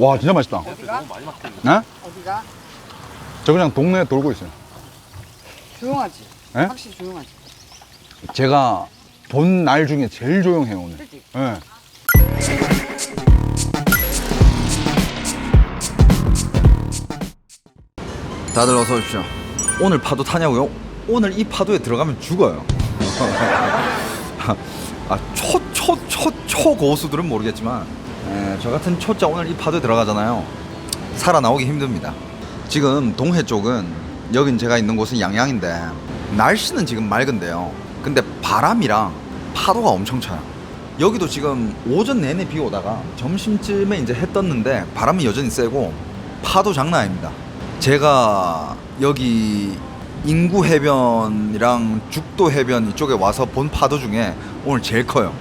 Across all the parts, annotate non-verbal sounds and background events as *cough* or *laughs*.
와 진짜 맛있다. 어디가? 네? 어디가? 저 그냥 동네에 돌고 있어요. 조용하지? 예? 확실히 조용하지? 제가 본 날 중에 제일 조용해요 오늘. 그치? 예. 다들 어서 오십시오. 오늘 파도 타냐고요? 오늘 이 파도에 들어가면 죽어요. *laughs* 아, 초, 초, 초, 초 고수들은 모르겠지만, 에, 저 같은 초짜 오늘 이 파도에 들어가잖아요. 살아나오기 힘듭니다. 지금 동해 쪽은, 여긴 제가 있는 곳은 양양인데, 날씨는 지금 맑은데요. 근데 바람이랑 파도가 엄청 쳐요. 여기도 지금 오전 내내 비 오다가 점심쯤에 이제 해 떴는데 바람이 여전히 세고 파도 장난 아닙니다. 제가 여기 인구 해변이랑 죽도 해변 이쪽에 와서 본 파도 중에 오늘 제일 커요.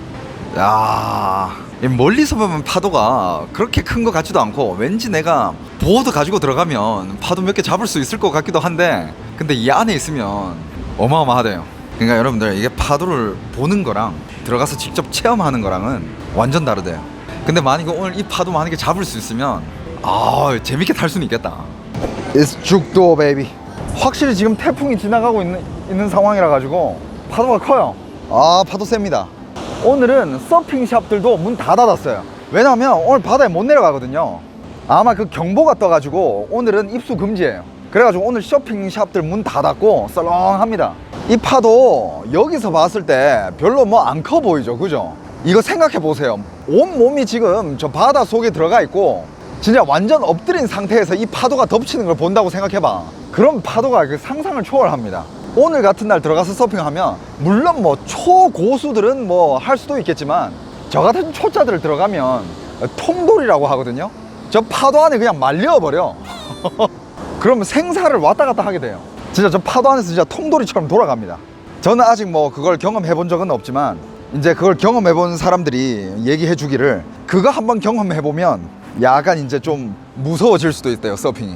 야, 이 멀리서 보면 파도가 그렇게 큰 것 같지도 않고 왠지 내가 보드 가지고 들어가면 파도 몇 개 잡을 수 있을 것 같기도 한데 근데 이 안에 있으면 어마어마하대요. 그러니까 여러분들 이게 파도를 보는 거랑 들어가서 직접 체험하는 거랑은 완전 다르대요. 근데 만약에 오늘 이 파도 만약에 잡을 수 있으면 아 재밌게 탈 수는 있겠다. It's 죽도 베이비. 확실히 지금 태풍이 지나가고 있는, 있는 상황이라 가지고 파도가 커요. 아 파도 셉니다. 오늘은 서핑샵들도 문 다 닫았어요. 왜냐하면 오늘 바다에 못 내려가거든요. 아마 그 경보가 떠가지고 오늘은 입수 금지예요. 그래가지고 오늘 쇼핑샵들 문 다 닫고 썰렁합니다. 이 파도 여기서 봤을 때 별로 뭐 안 커 보이죠, 그죠? 이거 생각해 보세요. 온 몸이 지금 저 바다 속에 들어가 있고 진짜 완전 엎드린 상태에서 이 파도가 덮치는 걸 본다고 생각해봐. 그럼 파도가 그 상상을 초월합니다. 오늘 같은 날 들어가서 서핑하면 물론 뭐 초고수들은 뭐 할 수도 있겠지만 저 같은 초짜들 들어가면 통돌이라고 하거든요. 저 파도 안에 그냥 말려버려. *laughs* 그러면 생사를 왔다 갔다 하게 돼요. 진짜 저 파도 안에서 진짜 통돌이처럼 돌아갑니다. 저는 아직 뭐 그걸 경험해 본 적은 없지만 이제 그걸 경험해 본 사람들이 얘기해 주기를 그거 한번 경험해 보면 약간 이제 좀 무서워질 수도 있대요 서핑이.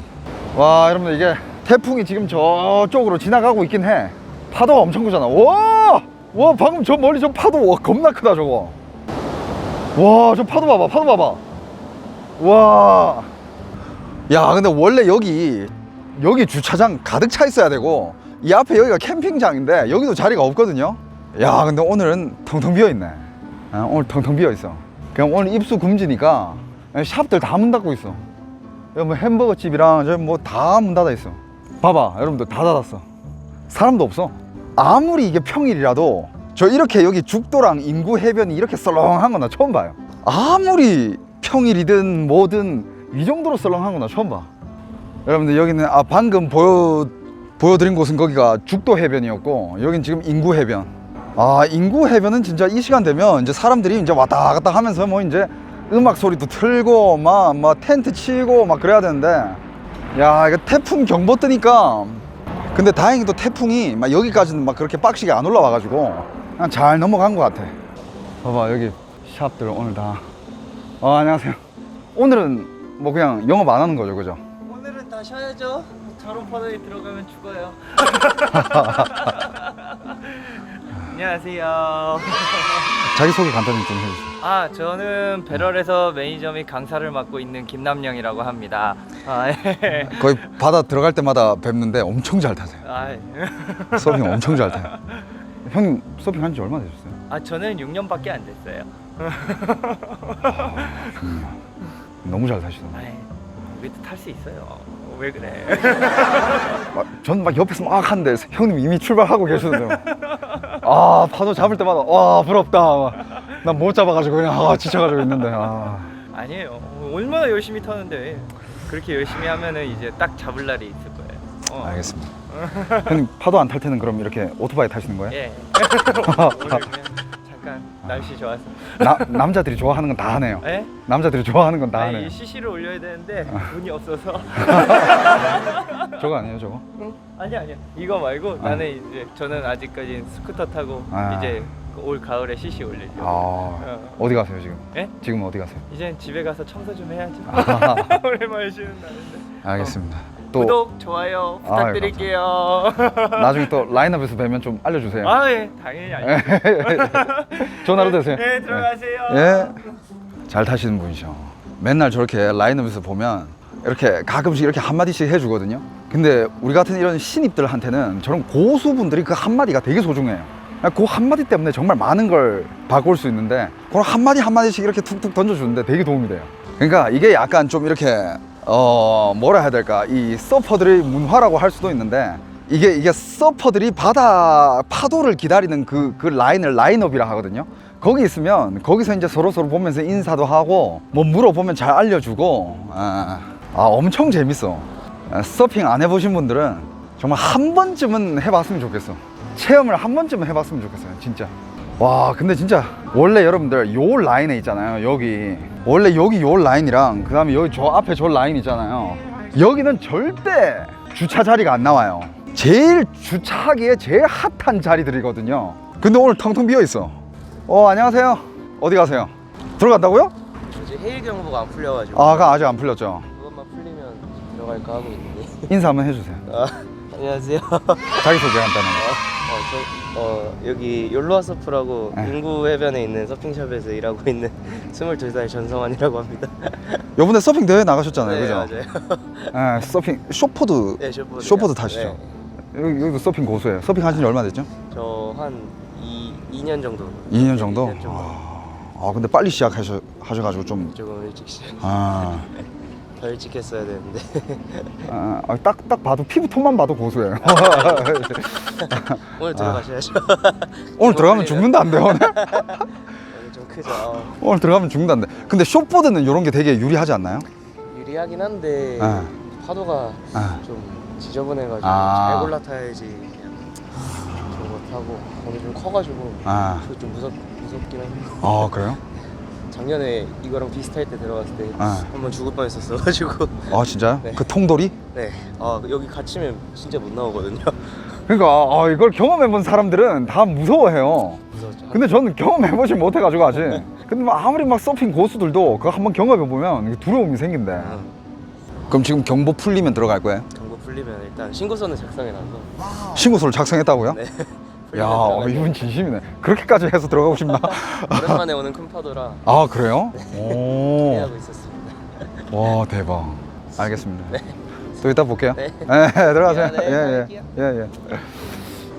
와 여러분들 이게 태풍이 지금 저쪽으로 지나가고 있긴 해. 파도가 엄청 크잖아. 와, 와 방금 저 멀리 저 파도 와 겁나 크다 저거. 와 저 파도 봐봐 파도 봐봐. 와. 야 근데 원래 여기 여기 주차장 가득 차 있어야 되고 이 앞에 여기가 캠핑장인데 여기도 자리가 없거든요 야 근데 오늘은 텅텅 비어 있네 아, 오늘 텅텅 비어 있어 그냥 오늘 입수 금지니까 샵들 다 문 닫고 있어 뭐 햄버거 집이랑 저기 뭐 다 문 닫아 있어 봐봐 여러분들 다 닫았어. 사람도 없어. 아무리 이게 평일이라도 저 이렇게 여기 죽도랑 인구 해변이 이렇게 썰렁한 건나 처음 봐요. 아무리 평일이든 뭐든 이 정도로 썰렁한 건나 처음 봐. 여러분들 여기는 아 방금 보여 보여드린 곳은 거기가 죽도 해변이었고 여긴 지금 인구 해변. 아 인구 해변은 진짜 이 시간 되면 이제 사람들이 이제 왔다 갔다 하면서 뭐 이제 음악 소리도 틀고 막, 막 텐트 치고 막 그래야 되는데 야 이거 태풍 경보 뜨니까 근데 다행히도 태풍이 막 여기까지는 막 그렇게 빡시게 안 올라와 가지고 그냥 잘 넘어간 것 같아 봐봐 여기 샵들 오늘 다 어, 안녕하세요 오늘은 뭐 그냥 영업 안 하는 거죠 그죠? 오늘은 다 쉬어야죠. 저런 파도에 들어가면 죽어요. *laughs* *laughs* 안녕하세요. 자기소개 간단히 좀 해주세요 아, 저는 배럴에서 매니저 및 강사를 맡고 있는 김남영이라고 합니다. 아, 예. 거의 바다 들어갈 때마다 뵙는데 엄청 잘 타세요 아, 예. 서핑 엄청 잘 타요 형님 서핑 한 지 얼마나 되셨어요? 아, 저는 6년밖에 안 됐어요. 너무 잘 타시던데 아, 우리도 탈 수 있어요. 왜 그래? 전막 옆에서 막 하는데 형님 이미 출발하고 계시던데요 아 파도 잡을 때마다 와 부럽다 난 못 잡아가지고 그냥 아, 지쳐가지고 있는데 아. 아니에요. 얼마나 열심히 타는데 그렇게 열심히 하면은 이제 딱 잡을 날이 있을 거예요. 어. 알겠습니다 *laughs* 형님 파도 안 탈 때는 그럼 이렇게 오토바이 타시는 거예요? 예. *laughs* 오늘 그냥 잠깐 날씨 좋아서. 나, 남자들이 좋아하는 건 다 하네요 예? 남자들이 좋아하는 건 다 아니, 하네요 이 CC를 올려야 되는데 돈이 없어서. *laughs* 저거 아니에요 저거? 아니 아니야. 이거 말고 나는 이제 저는 아직까지 스쿠터 타고 아. 이제 올 가을에 CC 올리려고. 아 어. 어디 가세요 지금? 예? 지금 어디 가세요? 이젠 집에 가서 청소 좀 해야죠. 아. *laughs* 오랜만에 쉬는 날인데. 알겠습니다 또 구독, 좋아요 아유, 부탁드릴게요. 나중에 또 라인업에서 뵈면 좀 알려주세요 아, 예, 당연히 알죠. *laughs* 좋은 하루 되세요 네, 들어가세요. 예. 잘 타시는 분이셔. 맨날 저렇게 라인업에서 보면 이렇게 가끔씩 이렇게 한마디씩 해주거든요. 근데 우리 같은 이런 신입들한테는 저런 고수분들이 그 한마디가 되게 소중해요. 그 한마디 때문에 정말 많은 걸 바꿀 수 있는데 그런 한마디 한마디씩 이렇게 툭툭 던져주는데 되게 도움이 돼요. 그러니까 이게 약간 좀 이렇게 어 뭐라 해야 될까 이 서퍼들의 문화라고 할 수도 있는데 이게 이게 서퍼들이 바다 파도를 기다리는 그 그 라인을 라인업이라 하거든요. 거기 있으면 거기서 이제 서로 서로 보면서 인사도 하고 뭐 물어보면 잘 알려주고 아, 아 엄청 재밌어. 아, 서핑 안 해보신 분들은 정말 한 번쯤은 해봤으면 좋겠어. 체험을 한 번쯤은 해봤으면 좋겠어요, 진짜. 와, 근데 진짜 원래 여러분들 요 라인에 있잖아요, 여기. 원래 여기 요 라인이랑 그 다음에 여기 저 앞에 저 라인 있잖아요. 여기는 절대 주차 자리가 안 나와요. 제일 주차하기에 제일 핫한 자리들이거든요. 근데 오늘 텅텅 비어 있어. 어, 안녕하세요. 어디 가세요? 들어간다고요? 이제 해일 경보가 안 풀려가지고 아, 가 아직 안 풀렸죠. 그것만 풀리면 들어갈까 하고 있는데 인사 한번 해주세요. 아, 안녕하세요 *laughs* 자기소개 간단한 어, 저, 어, 여기 욜로아 서프라고 네. 인구 해변에 있는 서핑샵에서 일하고 있는 *laughs* 22살 전성환이라고 합니다 *laughs* 요번에 서핑 대회 나가셨잖아요, 네 그죠? 맞아요 예, 서핑 쇼포드 네 쇼보드 쇼보드 타시죠? 여기, 여기도 서핑 고수예요. 서핑 하신 지 얼마 됐죠? 저한 2년 정도 2년 정도? 2년 정도 아, 근데 빨리 시작하셔 하셔 가지고 좀 조금 일찍 시작 아, 더 일찍 했어야 되는데 아, 아, 딱, 딱 봐도 피부 톤만 봐도 고수예요. *laughs* 오늘 들어가셔야죠 오늘 들어가면 죽는다는데 오늘? 오늘 좀 크죠 어, 오늘 들어가면 죽는다는데. 근데 쇼보드는 이런 게 되게 유리하지 않나요? 유리하긴 한데 네. 파도가 아. 좀 지저분해가지고 아. 잘 골라타야지 그런 거 타고 오늘 좀 커가지고 아, 그거 좀 무섭, 무섭긴 한데 아 그래요? 작년에 이거랑 비슷할 때 들어갔을 때 아. 한번 죽을 뻔했었어가지고 아 진짜요? *laughs* 네. 그 통돌이? 네, 아 여기 갇히면 진짜 못 나오거든요 *laughs* 그러니까 아, 이걸 경험해본 사람들은 다 무서워해요. 무서웠죠 근데 저는 경험해보지 못해가지고 아직. 근데 막 아무리 막 서핑 고수들도 그거 한번 경험해보면 두려움이 생긴대. 응. 그럼 지금 경보 풀리면 들어갈 거예요? 경고 풀리면 일단 신고서는 작성해놔서 신고서를 작성했다고요? 네 *laughs* 야, 어, 들어가죠. 이분 진심이네. 그렇게까지 해서 들어가고 싶나? *laughs* 오랜만에 오는 큰 파도라 아, 그래요? *laughs* 오. 기대하고 있었습니다 와, 대박. *laughs* 알겠습니다. 또 이따 볼게요. 네. 들어가세요. 네, 예, 갈게요. 예. 예, 예.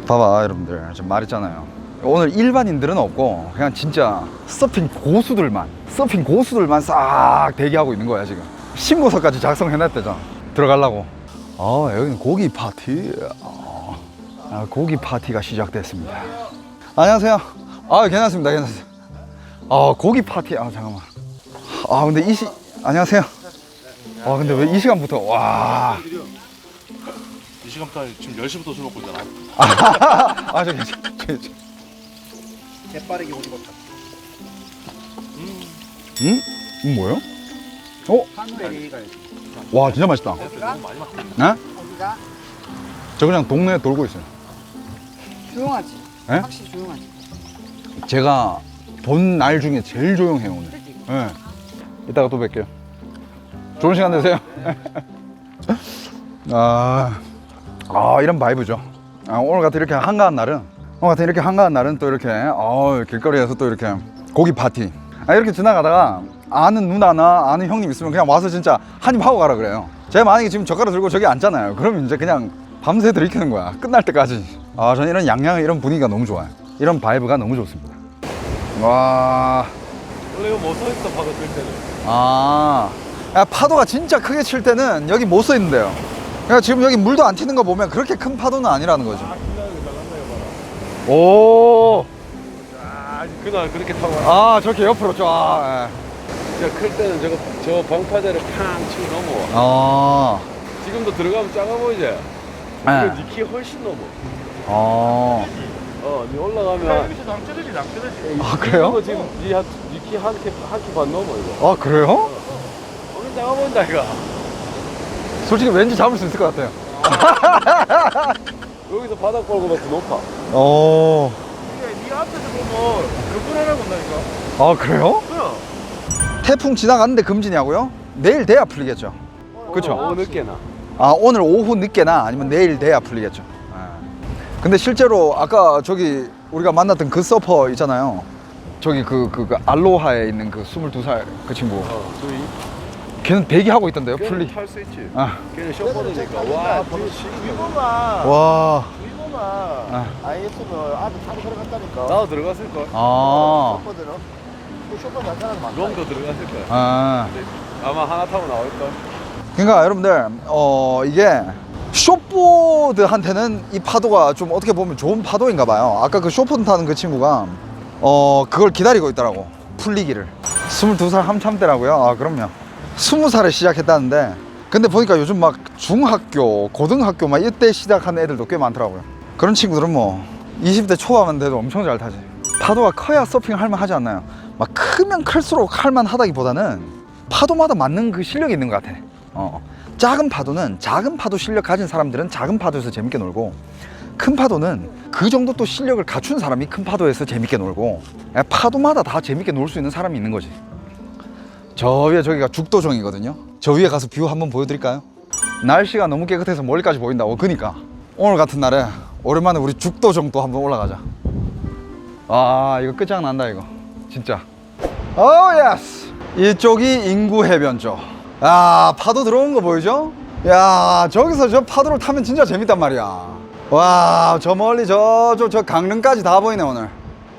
봐봐, 여러분들. 지금 말했잖아요. 오늘 일반인들은 없고, 그냥 진짜 서핑 고수들만, 서핑 고수들만 싹 대기하고 있는 거야, 지금. 신고서까지 작성해놨대잖아. 들어가려고. 아, 여기는 고기 파티. 아, 아, 고기 파티가 시작됐습니다. 안녕하세요. 아, 괜찮습니다. 괜찮습니다. 아, 고기 파티. 아, 잠깐만. 아, 근데 이 시, 안녕하세요. 아, 근데 왜 이 시간부터, 와. 이 시간부터 지금 10시부터 술 먹고 있잖아. *laughs* 아, 저기, 저기, 저기. 개빠르게 오징어 타. 응? 이거 뭐예요? 어? 와, 진짜 맛있다. 너무 많이 먹고. 네? 어디가? 저 그냥 동네에 돌고 있어요. 조용하지. 에? 확실히 조용하지. 제가 본 날 중에 제일 조용해요, 오늘. 예. 이따가 또 뵐게요. 좋은 시간 되세요. *laughs* 아, 아, 이런 바이브죠. 아, 오늘 같은 이렇게 한가한 날은, 오늘 같은 이렇게 한가한 날은 또 이렇게, 어, 길거리에서 또 이렇게 고기 파티. 아, 이렇게 지나가다가 아는 누나나 아는 형님 있으면 그냥 와서 진짜 한입 하고 가라 그래요. 제가 만약에 지금 젓가락 들고 저기 앉잖아요. 그러면 이제 그냥 밤새 들이키는 거야. 끝날 때까지. 아, 저는 이런 양양 이런 분위기가 너무 좋아요. 이런 바이브가 너무 좋습니다. 와. 원래 이거 못 서있어 바로 들 때는. 아, 야, 파도가 진짜 크게 칠 때는 여기 못서 있는데요. 그러니까 지금 여기 물도 안 튀는 거 보면 그렇게 큰 파도는 아니라는 거죠. 오, 아 그날 그렇게 타고 와. 아 저렇게 옆으로 쫙. 진짜 클 때는 저거 저 방파제를 팡 치고 넘어. 아, 지금도 들어가면 작아 보이지? 네. 이거 니키 훨씬 넘어. 어, 어, 니 올라가면. 여기서 낭떠러지 낭떠러지. 아 그래요? 지금 니 한, 니키 한키한키반 넘어 이거. 아 그래요? 오늘 작아 보인다 이거. 솔직히 왠지 잡을 수 있을 것 같아요. *laughs* 여기서 바닥 더 높아. 어, 니 앞에서 보면 그분하라고 온다니까. 아 그래요? 그럼. 태풍 지나갔는데 금지냐고요? 내일 돼야 풀리겠죠. 그쵸? 어, 늦게나. 아 오늘 오후 늦게나 아니면 내일 돼야 풀리겠죠. 근데 실제로 아까 저기 우리가 만났던 그 서퍼 있잖아요. 저기 그, 그, 그 알로하에 있는 그 22살 그 친구. 어, 저기 걔는 대기하고 있던데요 풀리 탈수 있지. 아. 걔는 쇼퍼드니까 와 벌써 위고만 와 위고만 아. IS는 아주 타고 들어갔다니까 나도 들어갔을 걸. 아, 쇼퍼들은 그 쇼퍼 나타나는 많다 롬도 들어갔을 거야. 아. 아마 하나 타고 나올 걸. 그러니까 여러분들 어 이게 쇼보드한테는 이 파도가 좀 어떻게 보면 좋은 파도인가 봐요 아까 그 쇼보드 타는 그 친구가 어 그걸 기다리고 있더라고 풀리기를 22살 한참 때라고요? 아 그럼요 20살에 시작했다는데 근데 보니까 요즘 막 중학교 고등학교 막 이때 시작한 애들도 꽤 많더라고요 그런 친구들은 뭐 20대 초반만 돼도 엄청 잘 타지 파도가 커야 서핑 할만 하지 않나요? 막 크면 클수록 할만 하다기보다는 파도마다 맞는 그 실력이 있는 것 같아 어. 작은 파도는 작은 파도 실력 가진 사람들은 작은 파도에서 재밌게 놀고 큰 파도는 그 정도 또 실력을 갖춘 사람이 큰 파도에서 재밌게 놀고 예, 파도마다 다 재밌게 놀 수 있는 사람이 있는 거지. 저 위에 저기가 죽도정이거든요. 저 위에 가서 뷰 한번 보여드릴까요? 날씨가 너무 깨끗해서 멀리까지 보인다고 그니까. 오늘 같은 날에 오랜만에 우리 죽도정 또 한번 올라가자. 아 이거 끝장난다 이거. 진짜. 오 예스 이쪽이 인구 해변 쪽. 야 파도 들어온 거 보이죠? 야 저기서 저 파도를 타면 진짜 재밌단 말이야. 와 저 멀리 저저 저 강릉까지 다 보이네 오늘.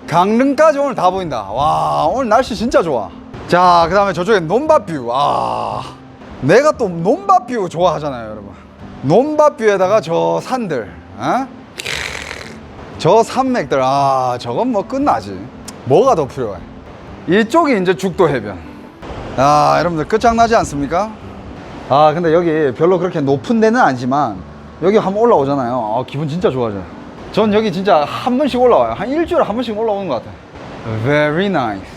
강릉까지 오늘 다 보인다. 와 오늘 날씨 진짜 좋아. 자 그 다음에 저쪽에 논밭뷰. 아 내가 또 논밭뷰 좋아하잖아요 여러분. 논밭뷰에다가 저 산들. 어? 저 산맥들 아 저건 뭐 끝나지. 뭐가 더 필요해? 이쪽이 이제 죽도 해변. 아, 여러분들 끝장나지 않습니까? 아, 근데 여기 별로 그렇게 높은 데는 아니지만 여기 한번 올라오잖아요. 아, 기분 진짜 좋아져요. 전 여기 진짜 한 번씩 올라와요. 한 일주일에 한 번씩 올라오는 것 같아요. Very nice.